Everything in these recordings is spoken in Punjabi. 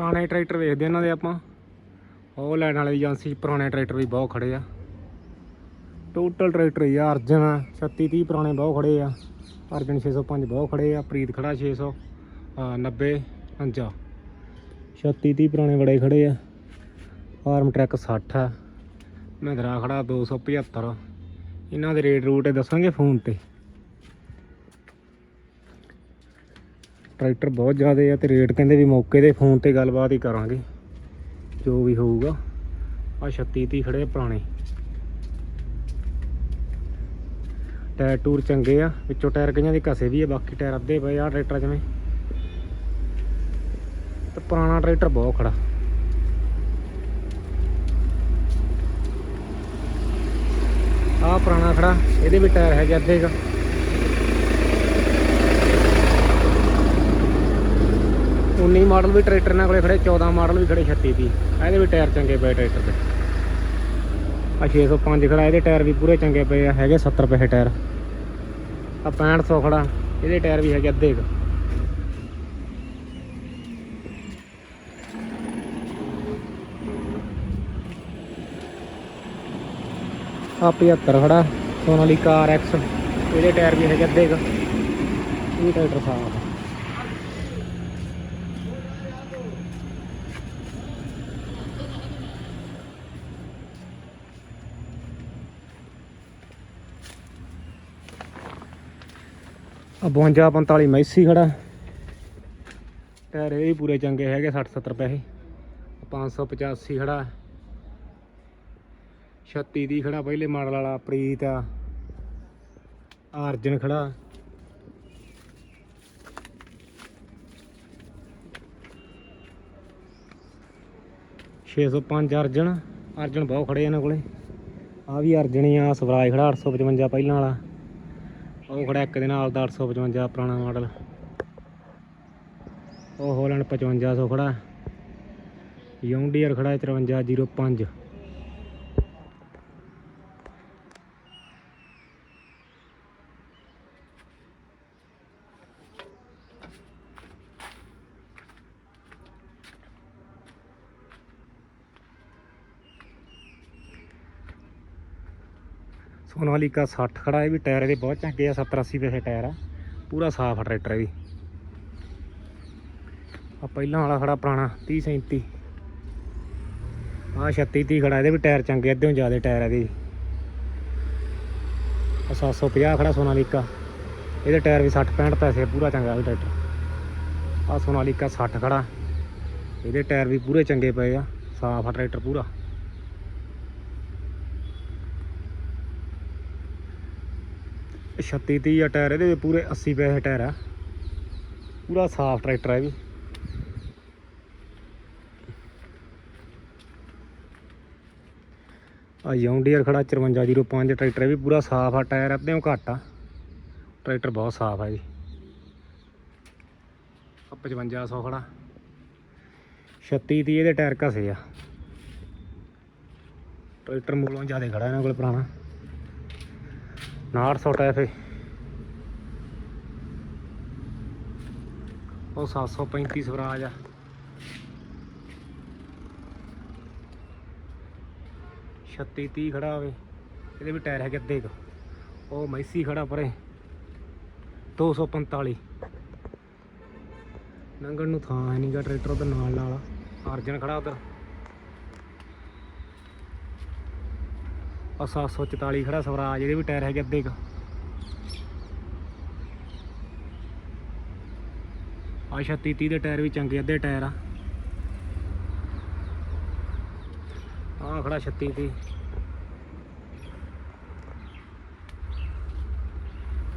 ਪੁਰਾਣੇ ਟਰੈਕਟਰ ਵੇਖਦੇ ਇਹਨਾਂ ਦੇ ਆਪਾਂ। ਉਹ ਲੈਣ ਵਾਲੀ ਏਜੰਸੀ 'ਚ ਪੁਰਾਣੇ ਟਰੈਕਟਰ ਵੀ ਬਹੁਤ ਖੜੇ ਆ। ਟੋਟਲ ਟਰੈਕਟਰ ਹੀ ਆ ਅਰਜਨ 36 30 ਪੁਰਾਣੇ ਬਹੁਤ ਖੜੇ ਆ। ਅਰਜਨ 605 ਬਹੁਤ ਖੜੇ ਆ ਪ੍ਰੀਤ ਖੜਾ 600 ਅ, 90 50 36 30 ਪੁਰਾਣੇ ਬੜੇ ਖੜੇ ਆ। ਫਾਰਮ ਟਰੈਕ 60 ਆ। ਮਹਿੰਦਰਾ ਖੜਾ 275 ਇਹਨਾਂ ਦੇ ਰੇਟ ਰੂਟ ਦੱਸਾਂਗੇ ਫੋਨ ਤੇ। ਟਰੈਕਟਰ ਬਹੁਤ ਜ਼ਿਆਦਾ ਆ ਤੇ ਰੇਟ ਕਹਿੰਦੇ ਵੀ ਮੌਕੇ ਦੇ ਫੋਨ ਤੇ ਗੱਲਬਾਤ ਹੀ ਕਰਾਂਗੇ, ਜੋ ਵੀ ਹੋਊਗਾ। ਆ 36 30 ਖੜੇ ਪੁਰਾਣੇ। ਟਾਇਰ ਟੂਰ ਚੰਗੇ ਆ, ਵਿੱਚੋਂ ਟਾਇਰ ਕਈਆਂ ਦੇ ਘਸੇ ਵੀ ਆ, ਬਾਕੀ ਟਾਇਰ ਅੱਧੇ ਪਏ ਆ ਟਰੈਕਟਰ ਜਿਵੇਂ। ਤੇ ਪੁਰਾਣਾ ਟਰੈਕਟਰ ਬਹੁਤ ਖੜਾ। ਆ ਪੁਰਾਣਾ ਖੜਾ, ਇਹਦੇ ਵੀ ਟਾਇਰ ਹੈਗੇ ਅੱਧੇ ਦਾ 19 ਮਾਡਲ ਵੀ ਟਰੈਕਟਰ ਨਾਲ ਕੋਲੇ ਖੜੇ 14 ਮਾਡਲ ਵੀ ਖੜੇ 36 ਦੀ ਇਹਦੇ ਵੀ ਟਾਇਰ ਚੰਗੇ ਪਏ ਟਰੈਕਟਰ ਦੇ। ਆ 605 ਖੜਾ, ਇਹਦੇ ਟਾਇਰ ਵੀ ਪੂਰੇ ਚੰਗੇ ਪਏ ਆ, ਹੈਗੇ 70 ਰੁਪਏ ਟਾਇਰ। ਆ 6500 ਖੜਾ, ਇਹਦੇ ਟਾਇਰ ਵੀ ਹੈਗੇ ਅੱਧੇ ਕ। ਆ ਖੜਾ, ਸੋਨਾਲੀ ਕਾਰ ਐਕਸ ਇਹਦੇ ਟਾਇਰ ਵੀ ਹੈਗੇ ਅੱਧੇ ਕ। ਇਹ ਟਰੈਕਟਰ ਸਾਫ਼ 52 45 ਮੈਸੀ ਖੜਾ। ਟਾਇਰ ਇਹ ਵੀ ਪੂਰੇ ਚੰਗੇ ਹੈਗੇ 60 70 ਪੈਸੇ। 585 ਖੜਾ। 36 ਦੀ ਖੜਾ ਪਹਿਲੇ ਮਾਡਲ ਵਾਲਾ, ਪ੍ਰੀਤ ਆ। ਅਰਜਨ ਖੜਾ। ਛੇ ਸੌ ਪੰਜ ਅਰਜਨ। ਅਰਜਨ ਬਹੁਤ ਖੜੇ ਇਹਨਾਂ ਕੋਲੇ। ਆ ਵੀ ਅਰਜਨ ਹੀ ਆ, ਸਵਰਾਜ ਖੜਾ 855 ਪਹਿਲਾਂ ਵਾਲਾ। ਉਹ ਖੜਾ ਇੱਕ ਦੇ ਨਾਲ ਦਾ 855 ਪੁਰਾਣਾ ਮਾਡਲ। ਉਹ ਹੋਲੈਂਡ 5500 ਖੜਾ। ਯੌਂਡੀਅਰ ਖੜਾ 5305 ਸੋਨਾਲੀਕਾ 60 ਖੜਾ, ਇਹ ਵੀ ਟਾਇਰ ਇਹਦੇ ਬਹੁਤ ਚੰਗੇ ਆ 70 80 ਪੈਸੇ ਟਾਇਰ ਆ। ਪੂਰਾ ਸਾਫ਼ ਆ ਟਰੈਕਟਰ ਇਹ ਵੀ। ਆ ਪਹਿਲਾਂ ਵਾਲਾ ਖੜਾ ਪੁਰਾਣਾ 30 37 ਆ 36 30 ਖੜਾ, ਇਹਦੇ ਵੀ ਟਾਇਰ ਚੰਗੇ ਅੱਧਿਓਂ ਜ਼ਿਆਦਾ ਟਾਇਰ ਇਹਦੇ ਆ 750 ਖੜਾ ਸੋਨਾਲੀਕਾ ਇਹਦੇ ਟਾਇਰ ਵੀ 60 65 ਪੈਸੇ ਪੂਰਾ ਚੰਗਾ ਇਹ ਟਰੈਕਟਰ। ਆ ਸੋਨਾਲੀਕਾ 60 ਖੜਾ। ਇਹਦੇ ਟਾਇਰ ਵੀ ਪੂਰੇ ਚੰਗੇ ਪਏ ਆ, ਸਾਫ਼ ਆ ਟਰੈਕਟਰ ਪੂਰਾ। 36 30 ਆ ਟਾਇਰ, ਇਹਦੇ ਪੂਰੇ 80 ਪੈਸੇ ਟਾਇਰ ਆ। ਪੂਰਾ ਸਾਫ਼ ਟਰੈਕਟਰ ਹੈ ਇਹ ਵੀ। ਆ ਯੌਂਡੀਅਰ ਖੜਾ 5405 ਟਰੈਕਟਰ ਵੀ ਪੂਰਾ ਸਾਫ਼ ਆ, ਟਾਇਰ ਅੱਧੇ ਉਹ ਘੱਟ ਆ। ਟਰੈਕਟਰ ਬਹੁਤ ਸਾਫ਼ ਆ ਜੀ ਆ 5500 ਖੜਾ। 36 30 ਇਹਦੇ ਟਾਇਰ ਘਸੇ ਆ। ਟਰੈਕਟਰ ਮੂਲੋਂ ਜ਼ਿਆਦਾ ਖੜਾ ਇਹਨਾਂ ਕੋਲ ਪੁਰਾਣਾ। 900 ਟੈਫੇ ਉਹ 735 ਸਵਰਾਜ ਆ। ਛੱਤੀ 30 ਖੜਾ ਹੋਵੇ। ਇਹਦੇ ਵੀ ਟਾਇਰ ਹੈਗੇ ਅੱਧੇ ਕੁ। ਉਹ ਮੈਸੀ ਖੜਾ ਪਰੇ। 245 ਨੰਗਣ ਨੂੰ ਥਾਂ ਹੈ ਨਹੀਂਗਾ ਟਰੈਕਟਰ ਉਧਰ ਨਾਲ ਨਾਲ ਅਰਜਨ ਖੜਾ ਉਧਰ। ਆ 744 ਖੜਾ ਸਵਰਾਜ, ਇਹਦੇ ਵੀ ਟਾਇਰ ਹੈਗੇ ਅੱਧੇ ਕੁ। ਆ 36 ਦੇ ਟਾਇਰ ਵੀ ਚੰਗੇ, ਅੱਧੇ ਟਾਇਰ ਆ। ਆ ਖੜਾ 36 30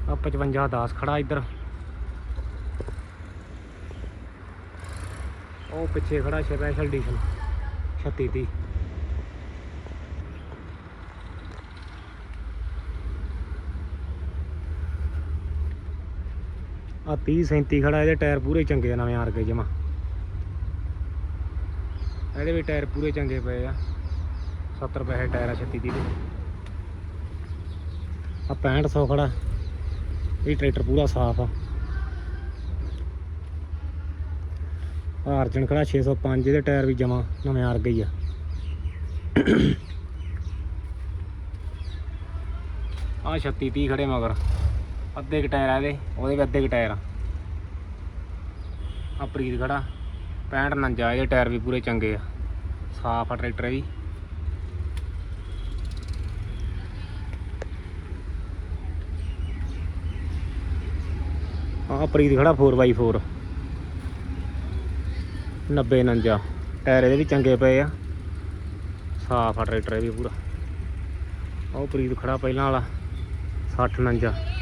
ਆ 55 10 ਖੜਾ ਇੱਧਰ। ਉਹ ਪਿੱਛੇ ਖੜਾ ਸਪੈਸ਼ਲ ਐਡੀਸ਼ਨ 36 30 ਆ 30 37 ਖੜਾ, ਇਹਦੇ ਟਾਇਰ ਪੂਰੇ ਚੰਗੇ ਨਵੇਂ ਆਰ ਆਰਗੇ ਜਮਾ। ਇਹਦੇ ਵੀ ਟਾਇਰ ਪੂਰੇ ਚੰਗੇ ਪਏ ਆ। 70 ਪੈਸੇ ਟਾਇਰ ਆ 36 ਦੀ। ਦੇ ਆ 6500 ਖੜਾ। ਇਹ ਟਰੈਕਟਰ ਪੂਰਾ ਸਾਫ਼ ਆ। ਆਹ ਅਰਜਨ ਖੜਾ 605 ਇਹਦੇ ਟਾਇਰ ਵੀ ਜਮਾ ਨਵੇਂ ਆ ਗਈ ਆ। ਆ 36 30 ਖੜੇ ਮਗਰ। ਅੱਧੇ ਕ ਟਾਇਰ ਆ ਇਹਦੇ, ਉਹਦੇ ਵੀ ਅੱਧੇ ਕ ਟਾਇਰ ਆ। ਆ ਪ੍ਰੀਤ ਖੜਾ 65 49 ਇਹਦੇ ਟਾਇਰ ਵੀ ਪੂਰੇ ਚੰਗੇ ਆ। ਸਾਫ਼ ਆ ਟਰੈਕਟਰ ਵੀ। ਆ ਪ੍ਰੀਤ ਖੜਾ 4x4 90 49 ਟਾਇਰ ਇਹਦੇ ਵੀ ਚੰਗੇ ਪਏ ਆ। ਸਾਫ਼ ਆ ਟਰੈਕਟਰ ਵੀ ਪੂਰਾ। ਉਹ ਪ੍ਰੀਤ ਖੜਾ ਪਹਿਲਾਂ ਵਾਲਾ 60 49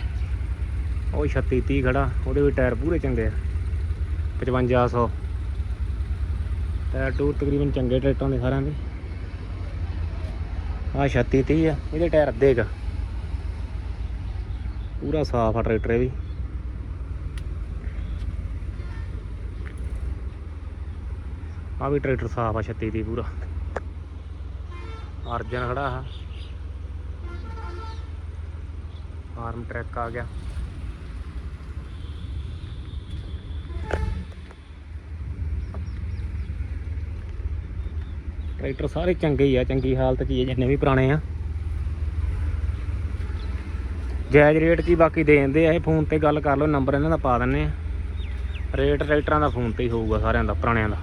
ਉਹ 36 30 ਖੜਾ, ਉਹਦੇ ਵੀ ਟਾਇਰ ਪੂਰੇ ਚੰਗੇ ਆ। 5500 ਟਾਇਰ ਟੂਰ ਤਕਰੀਬਨ ਚੰਗੇ ਟਰੈਕਟਰਾਂ ਦੇ ਸਾਰਿਆਂ ਦੇ। ਆ 36 30 ਆ, ਇਹਦੇ ਟਾਇਰ ਅੱਧੇ ਕ ਪੂਰਾ ਸਾਫ਼ ਆ ਟਰੈਕਟਰ ਇਹ ਵੀ। ਆ ਵੀ ਟਰੈਕਟਰ ਸਾਫ਼ ਆ 36 ਦੀ ਪੂਰਾ। ਅਰਜਨ ਖੜਾ ਆ। ਫਾਰਮ ਟਰੈਕ ਆ ਗਿਆ। ਟਰੈਕਟਰ ਸਾਰੇ ਚੰਗੇ ਹੀ ਆ, ਚੰਗੀ ਹਾਲਤ 'ਚ ਹੀ ਆ, ਜਿੰਨੇ ਵੀ ਪੁਰਾਣੇ ਆ। ਜਾਇਜ਼ ਰੇਟ 'ਚ ਹੀ ਬਾਕੀ ਦੇ ਦਿੰਦੇ ਆ, ਇਹ ਫੋਨ ਤੇ ਗੱਲ ਕਰ ਲਓ, ਨੰਬਰ ਇਹਨਾਂ ਦਾ ਪਾ ਦਿੰਨੇ ਆ। ਰੇਟ ਟਰੈਕਟਰਾਂ ਦਾ ਫੋਨ ਤੇ ਹੀ ਹੋਊਗਾ ਸਾਰਿਆਂ ਦਾ, ਪੁਰਾਣਿਆਂ ਦਾ।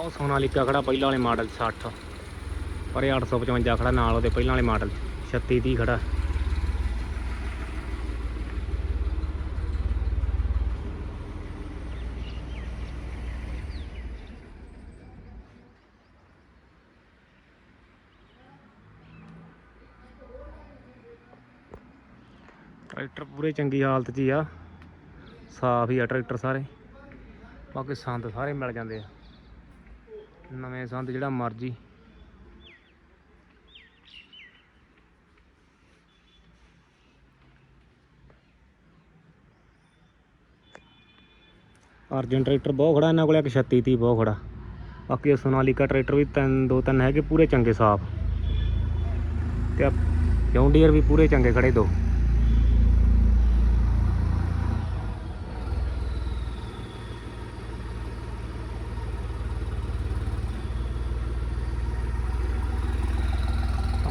ਉਹ ਸੋਨਾਲੀਕਾ ਖੜਾ ਪਹਿਲਾਂ ਵਾਲੇ ਮਾਡਲ 60 ਪਰ ਇਹ 855 ਖੜਾ ਨਾਲ ਉਹਦੇ ਪਹਿਲਾਂ ਵਾਲੇ ਮਾਡਲ 36 30 ਖੜਾ। ਟਰੈਕਟਰ ਪੂਰੇ ਚੰਗੀ ਹਾਲਤ 'ਚ ਹੀ ਆ। ਸਾਫ਼ ਹੀ ਆ ਟਰੈਕਟਰ ਸਾਰੇ। ਬਾਕੀ ਸੰਦ ਸਾਰੇ ਮਿਲ ਜਾਂਦੇ ਆ। ਨਵੇਂ ਸੰਦ ਜਿਹੜਾ ਮਰਜ਼ੀ। ਅਰਜਨ ਟਰੈਕਟਰ ਬਹੁਤ ਖੜਾ, ਇਹਨਾਂ ਕੋਲ ਇੱਕ 36 ਤੀ ਬਹੁਤ ਖੜਾ। ਬਾਕੀ ਸੋਨਾਲੀਕਾ ਟਰੈਕਟਰ ਵੀ ਤਿੰਨ, ਦੋ ਤਿੰਨ ਹੈਗੇ, ਪੂਰੇ ਚੰਗੇ ਸਾਫ਼। ਤੇ ਜੌਂਡੀਅਰ ਵੀ ਪੂਰੇ ਚੰਗੇ ਖੜੇ ਦੋ।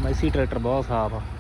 ਮੈਸੀ ਟਰੈਕਟਰ ਬਹੁਤ ਸਾਫ਼ ਆ।